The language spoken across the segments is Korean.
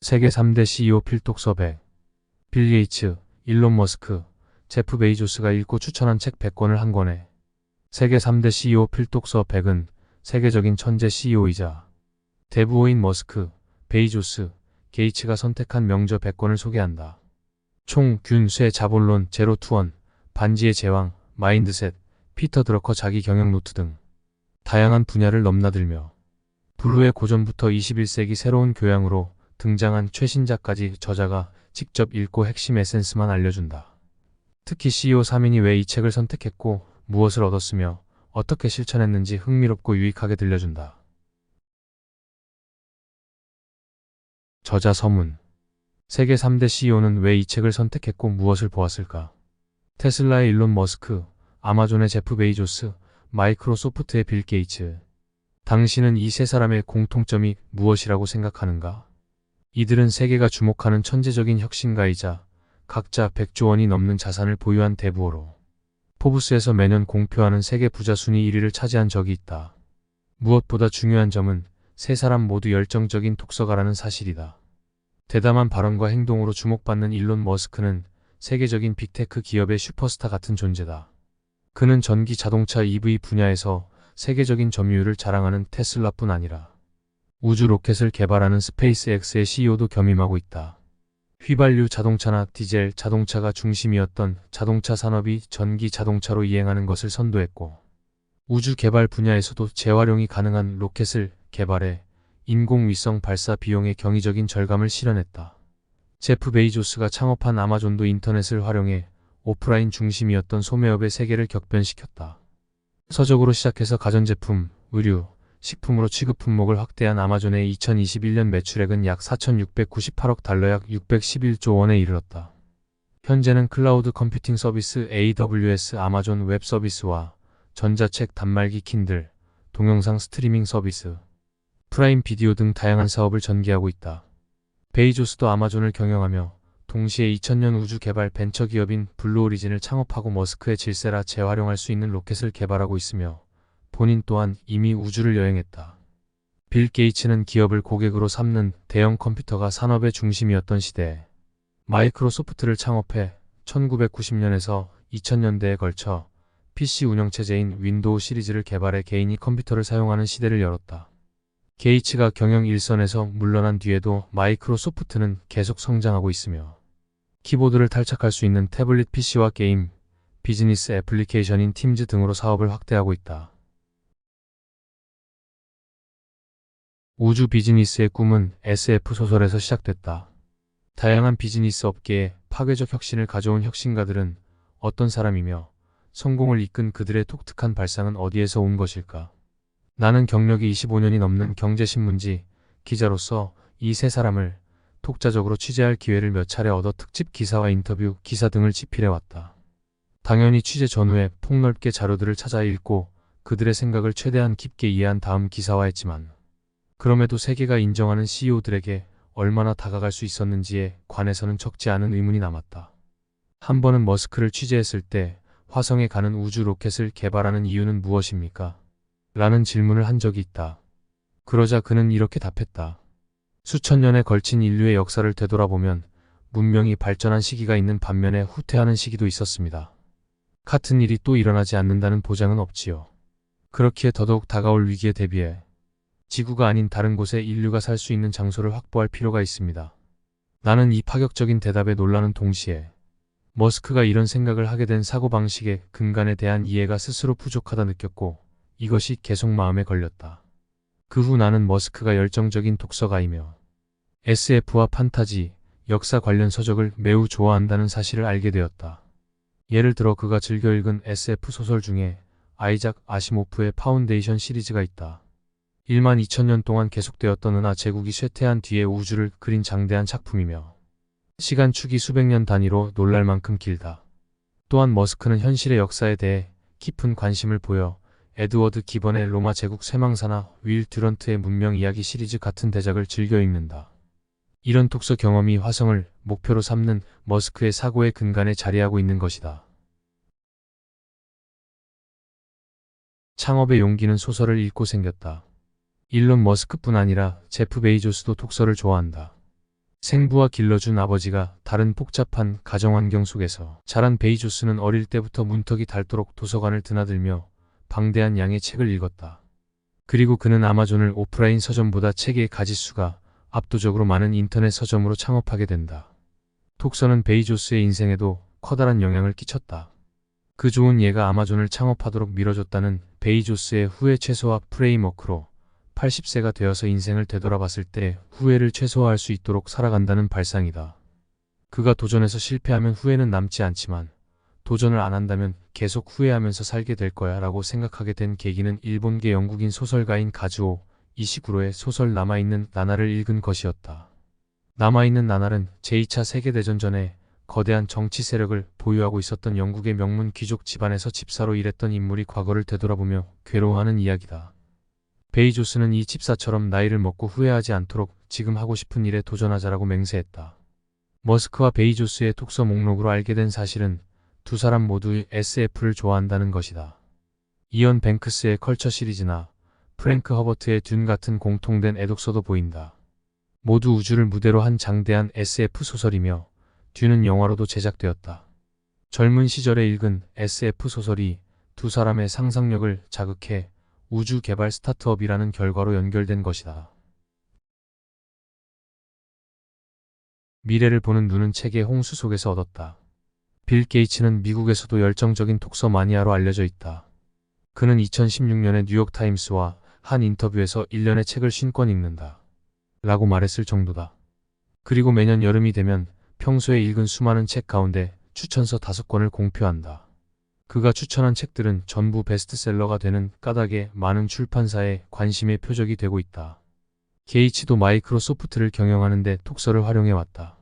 세계 3대 CEO 필독서 100. 빌 게이츠, 일론 머스크, 제프 베이조스가 읽고 추천한 책 100권을 한 권에 세계 3대 CEO 필독서 100은 세계적인 천재 CEO이자 대부호인 머스크, 베이조스, 게이츠가 선택한 명저 100권을 소개한다. 총, 균, 쇠, 자본론, 제로 투원, 반지의 제왕, 마인드셋, 피터 드러커 자기 경영 노트 등 다양한 분야를 넘나들며 블루의 고전부터 21세기 새로운 교양으로 등장한 최신작까지 저자가 직접 읽고 핵심 에센스만 알려준다. 특히 CEO 3인이 왜 이 책을 선택했고 무엇을 얻었으며 어떻게 실천했는지 흥미롭고 유익하게 들려준다. 저자 서문 세계 3대 CEO는 왜 이 책을 선택했고 무엇을 보았을까? 테슬라의 일론 머스크, 아마존의 제프 베이조스, 마이크로소프트의 빌 게이츠. 당신은 이 세 사람의 공통점이 무엇이라고 생각하는가? 이들은 세계가 주목하는 천재적인 혁신가이자 각자 100조 원이 넘는 자산을 보유한 대부호로 포브스에서 매년 공표하는 세계 부자 순위 1위를 차지한 적이 있다. 무엇보다 중요한 점은 세 사람 모두 열정적인 독서가라는 사실이다. 대담한 발언과 행동으로 주목받는 일론 머스크는 세계적인 빅테크 기업의 슈퍼스타 같은 존재다. 그는 전기 자동차 EV 분야에서 세계적인 점유율을 자랑하는 테슬라뿐 아니라 우주 로켓을 개발하는 스페이스X의 CEO도 겸임하고 있다. 휘발유 자동차나 디젤 자동차가 중심이었던 자동차 산업이 전기 자동차로 이행하는 것을 선도했고 우주 개발 분야에서도 재활용이 가능한 로켓을 개발해 인공위성 발사 비용의 경이적인 절감을 실현했다. 제프 베이조스가 창업한 아마존도 인터넷을 활용해 오프라인 중심이었던 소매업의 세계를 격변시켰다. 서적으로 시작해서 가전제품, 의류, 식품으로 취급 품목을 확대한 아마존의 2021년 매출액은 약 4,698억 달러 약 611조 원에 이르렀다. 현재는 클라우드 컴퓨팅 서비스 AWS 아마존 웹 서비스와 전자책 단말기 킨들, 동영상 스트리밍 서비스, 프라임 비디오 등 다양한 사업을 전개하고 있다. 베이조스도 아마존을 경영하며 동시에 2000년 우주 개발 벤처 기업인 블루 오리진을 창업하고 머스크의 질세라 재활용할 수 있는 로켓을 개발하고 있으며 본인 또한 이미 우주를 여행했다. 빌 게이츠는 기업을 고객으로 삼는 대형 컴퓨터가 산업의 중심이었던 시대에 마이크로소프트를 창업해 1990년에서 2000년대에 걸쳐 PC 운영체제인 윈도우 시리즈를 개발해 개인이 컴퓨터를 사용하는 시대를 열었다. 게이츠가 경영 일선에서 물러난 뒤에도 마이크로소프트는 계속 성장하고 있으며 키보드를 탈착할 수 있는 태블릿 PC와 게임, 비즈니스 애플리케이션인 팀즈 등으로 사업을 확대하고 있다. 우주 비즈니스의 꿈은 SF 소설에서 시작됐다. 다양한 비즈니스 업계에 파괴적 혁신을 가져온 혁신가들은 어떤 사람이며 성공을 이끈 그들의 독특한 발상은 어디에서 온 것일까? 나는 경력이 25년이 넘는 경제신문지 기자로서 이 세 사람을 독자적으로 취재할 기회를 몇 차례 얻어 특집 기사와 인터뷰, 기사 등을 집필해왔다. 당연히 취재 전후에 폭넓게 자료들을 찾아 읽고 그들의 생각을 최대한 깊게 이해한 다음 기사화했지만 그럼에도 세계가 인정하는 CEO들에게 얼마나 다가갈 수 있었는지에 관해서는 적지 않은 의문이 남았다. 한 번은 머스크를 취재했을 때 화성에 가는 우주 로켓을 개발하는 이유는 무엇입니까? 라는 질문을 한 적이 있다. 그러자 그는 이렇게 답했다. 수천 년에 걸친 인류의 역사를 되돌아보면 문명이 발전한 시기가 있는 반면에 후퇴하는 시기도 있었습니다. 같은 일이 또 일어나지 않는다는 보장은 없지요. 그렇기에 더더욱 다가올 위기에 대비해 지구가 아닌 다른 곳에 인류가 살 수 있는 장소를 확보할 필요가 있습니다. 나는 이 파격적인 대답에 놀라는 동시에 머스크가 이런 생각을 하게 된 사고방식의 근간에 대한 이해가 스스로 부족하다 느꼈고 이것이 계속 마음에 걸렸다. 그 후 나는 머스크가 열정적인 독서가이며 SF와 판타지, 역사 관련 서적을 매우 좋아한다는 사실을 알게 되었다. 예를 들어 그가 즐겨 읽은 SF 소설 중에 아이작 아시모프의 파운데이션 시리즈가 있다. 1만 2천년 동안 계속되었던 은하 제국이 쇠퇴한 뒤에 우주를 그린 장대한 작품이며 시간 축이 수백 년 단위로 놀랄 만큼 길다. 또한 머스크는 현실의 역사에 대해 깊은 관심을 보여 에드워드 기번의 로마 제국 쇠망사나 윌 듀런트의 문명 이야기 시리즈 같은 대작을 즐겨 읽는다. 이런 독서 경험이 화성을 목표로 삼는 머스크의 사고의 근간에 자리하고 있는 것이다. 창업의 용기는 소설을 읽고 생겼다. 일론 머스크뿐 아니라 제프 베이조스도 독서를 좋아한다. 생부와 길러준 아버지가 다른 복잡한 가정환경 속에서 자란 베이조스는 어릴 때부터 문턱이 닳도록 도서관을 드나들며 방대한 양의 책을 읽었다. 그리고 그는 아마존을 오프라인 서점보다 책의 가지수가 압도적으로 많은 인터넷 서점으로 창업하게 된다. 톡서는 베이조스의 인생에도 커다란 영향을 끼쳤다. 그 좋은 예가 아마존을 창업하도록 밀어줬다는 베이조스의 후회 최소화 프레임워크로 80세가 되어서 인생을 되돌아봤을 때 후회를 최소화할 수 있도록 살아간다는 발상이다. 그가 도전해서 실패하면 후회는 남지 않지만 도전을 안 한다면 계속 후회하면서 살게 될 거야 라고 생각하게 된 계기는 일본계 영국인 소설가인 가즈오 이시구로의 소설 남아있는 나날을 읽은 것이었다. 남아있는 나날은 제2차 세계대전 전에 거대한 정치 세력을 보유하고 있었던 영국의 명문 귀족 집안에서 집사로 일했던 인물이 과거를 되돌아보며 괴로워하는 이야기다. 베이조스는 이 집사처럼 나이를 먹고 후회하지 않도록 지금 하고 싶은 일에 도전하자라고 맹세했다. 머스크와 베이조스의 독서 목록으로 알게 된 사실은 두 사람 모두 SF를 좋아한다는 것이다. 이언 뱅크스의 컬처 시리즈나 프랭크 허버트의 듄 같은 공통된 애독서도 보인다. 모두 우주를 무대로 한 장대한 SF 소설이며 듄은 영화로도 제작되었다. 젊은 시절에 읽은 SF 소설이 두 사람의 상상력을 자극해 우주 개발 스타트업이라는 결과로 연결된 것이다. 미래를 보는 눈은 책의 홍수 속에서 얻었다. 빌 게이츠는 미국에서도 열정적인 독서 마니아로 알려져 있다. 그는 2016년에 뉴욕타임스와 한 인터뷰에서 1년에 책을 50권 읽는다. 라고 말했을 정도다. 그리고 매년 여름이 되면 평소에 읽은 수많은 책 가운데 추천서 5권을 공표한다. 그가 추천한 책들은 전부 베스트셀러가 되는 까닭에 많은 출판사의 관심의 표적이 되고 있다. 게이츠도 마이크로소프트를 경영하는데 톡서를 활용해왔다.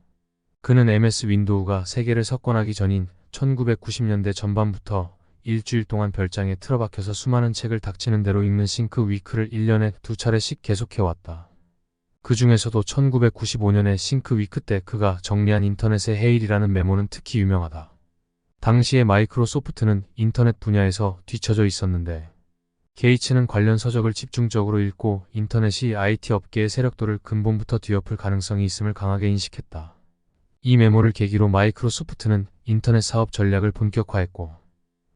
그는 MS 윈도우가 세계를 석권하기 전인 1990년대 전반부터 일주일 동안 별장에 틀어박혀서 수많은 책을 닥치는 대로 읽는 싱크 위크를 1년에 두 차례씩 계속해왔다. 그 중에서도 1995년의 싱크 위크 때 그가 정리한 인터넷의 헤일이라는 메모는 특히 유명하다. 당시에 마이크로소프트는 인터넷 분야에서 뒤처져 있었는데 게이츠는 관련 서적을 집중적으로 읽고 인터넷이 IT 업계의 세력도를 근본부터 뒤엎을 가능성이 있음을 강하게 인식했다. 이 메모를 계기로 마이크로소프트는 인터넷 사업 전략을 본격화했고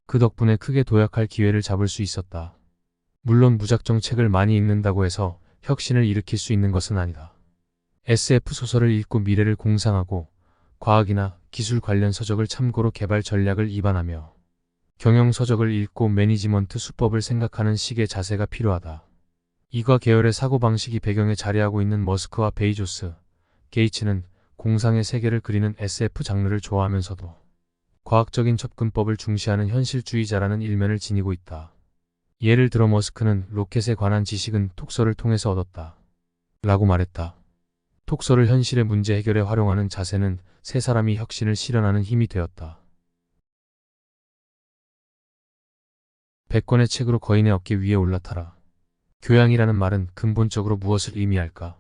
그 덕분에 크게 도약할 기회를 잡을 수 있었다. 물론 무작정 책을 많이 읽는다고 해서 혁신을 일으킬 수 있는 것은 아니다. SF 소설을 읽고 미래를 공상하고 과학이나 기술 관련 서적을 참고로 개발 전략을 입안하며 경영 서적을 읽고 매니지먼트 수법을 생각하는 식의 자세가 필요하다. 이과 계열의 사고방식이 배경에 자리하고 있는 머스크와 베이조스, 게이츠는 공상의 세계를 그리는 SF 장르를 좋아하면서도 과학적인 접근법을 중시하는 현실주의자라는 일면을 지니고 있다. 예를 들어 머스크는 로켓에 관한 지식은 톡서를 통해서 얻었다. 라고 말했다. 톡서를 현실의 문제 해결에 활용하는 자세는 세 사람이 혁신을 실현하는 힘이 되었다. 100권의 책으로 거인의 어깨 위에 올라타라. 교양이라는 말은 근본적으로 무엇을 의미할까?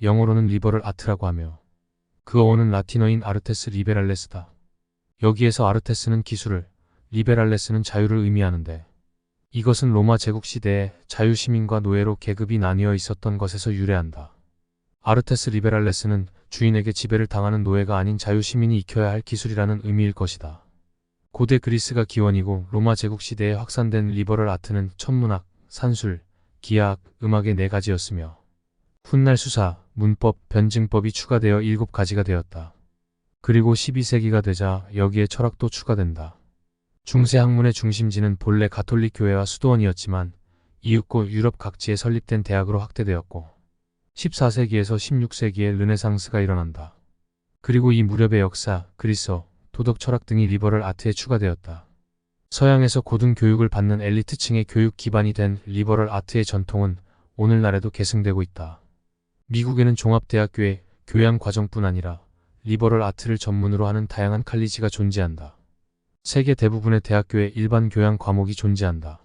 영어로는 리버럴 아트라고 하며 그 어원은 라틴어인 아르테스 리베랄레스다. 여기에서 아르테스는 기술을, 리베랄레스는 자유를 의미하는데 이것은 로마 제국 시대에 자유시민과 노예로 계급이 나뉘어 있었던 것에서 유래한다. 아르테스 리베랄레스는 주인에게 지배를 당하는 노예가 아닌 자유시민이 익혀야 할 기술이라는 의미일 것이다. 고대 그리스가 기원이고 로마 제국 시대에 확산된 리버럴 아트는 천문학, 산술, 기하학, 음악의 네 가지였으며 훗날 수사, 문법, 변증법이 추가되어 일곱 가지가 되었다. 그리고 12세기가 되자 여기에 철학도 추가된다. 중세 학문의 중심지는 본래 가톨릭 교회와 수도원이었지만 이윽고 유럽 각지에 설립된 대학으로 확대되었고 14세기에서 16세기에 르네상스가 일어난다. 그리고 이 무렵의 역사, 그리스어, 도덕 철학 등이 리버럴 아트에 추가되었다. 서양에서 고등 교육을 받는 엘리트층의 교육 기반이 된 리버럴 아트의 전통은 오늘날에도 계승되고 있다. 미국에는 종합대학교에 교양 과정뿐 아니라 리버럴 아트를 전문으로 하는 다양한 칼리지가 존재한다. 세계 대부분의 대학교에 일반 교양 과목이 존재한다.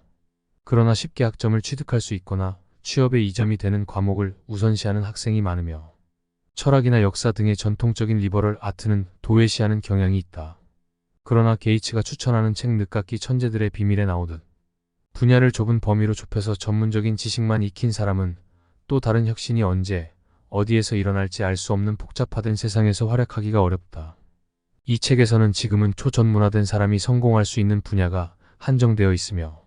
그러나 쉽게 학점을 취득할 수 있거나 취업에 이점이 되는 과목을 우선시하는 학생이 많으며 철학이나 역사 등의 전통적인 리버럴 아트는 도외시하는 경향이 있다. 그러나 게이츠가 추천하는 책 늦깎이 천재들의 비밀에 나오듯 분야를 좁은 범위로 좁혀서 전문적인 지식만 익힌 사람은 또 다른 혁신이 언제 어디에서 일어날지 알 수 없는 복잡화된 세상에서 활약하기가 어렵다. 이 책에서는 지금은 초전문화된 사람이 성공할 수 있는 분야가 한정되어 있으며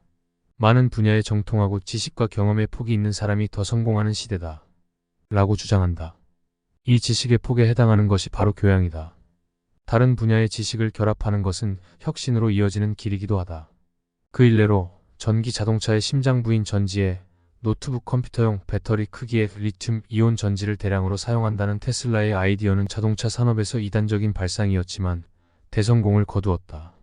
많은 분야에 정통하고 지식과 경험의 폭이 있는 사람이 더 성공하는 시대다. 라고 주장한다. 이 지식의 폭에 해당하는 것이 바로 교양이다. 다른 분야의 지식을 결합하는 것은 혁신으로 이어지는 길이기도 하다. 그 일례로 전기 자동차의 심장부인 전지에 노트북 컴퓨터용 배터리 크기의 리튬 이온 전지를 대량으로 사용한다는 테슬라의 아이디어는 자동차 산업에서 이단적인 발상이었지만 대성공을 거두었다.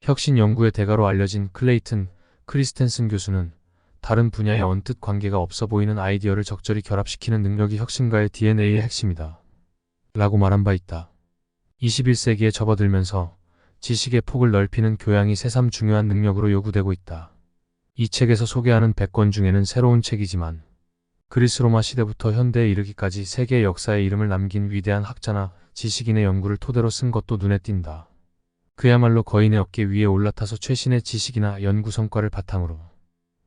혁신 연구의 대가로 알려진 클레이튼 크리스텐슨 교수는 다른 분야에 언뜻 관계가 없어 보이는 아이디어를 적절히 결합시키는 능력이 혁신가의 DNA의 핵심이다. 라고 말한 바 있다. 21세기에 접어들면서 지식의 폭을 넓히는 교양이 새삼 중요한 능력으로 요구되고 있다. 이 책에서 소개하는 100권 중에는 새로운 책이지만 그리스 로마 시대부터 현대에 이르기까지 세계 역사에 이름을 남긴 위대한 학자나 지식인의 연구를 토대로 쓴 것도 눈에 띈다. 그야말로 거인의 어깨 위에 올라타서 최신의 지식이나 연구 성과를 바탕으로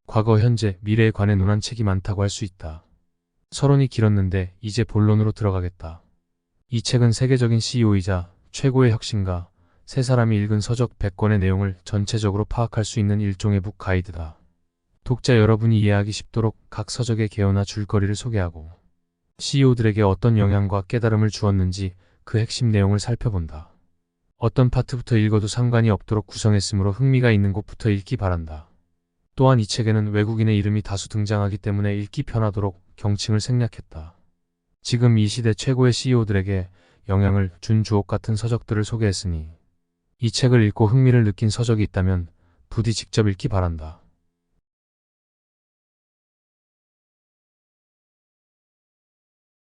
과거, 현재, 미래에 관해 논한 책이 많다고 할 수 있다. 서론이 길었는데 이제 본론으로 들어가겠다. 이 책은 세계적인 CEO이자 최고의 혁신가, 세 사람이 읽은 서적 100권의 내용을 전체적으로 파악할 수 있는 일종의 북 가이드다. 독자 여러분이 이해하기 쉽도록 각 서적의 개요나 줄거리를 소개하고 CEO들에게 어떤 영향과 깨달음을 주었는지 그 핵심 내용을 살펴본다. 어떤 파트부터 읽어도 상관이 없도록 구성했으므로 흥미가 있는 곳부터 읽기 바란다. 또한 이 책에는 외국인의 이름이 다수 등장하기 때문에 읽기 편하도록 경칭을 생략했다. 지금 이 시대 최고의 CEO들에게 영향을 준 주옥 같은 서적들을 소개했으니 이 책을 읽고 흥미를 느낀 서적이 있다면 부디 직접 읽기 바란다.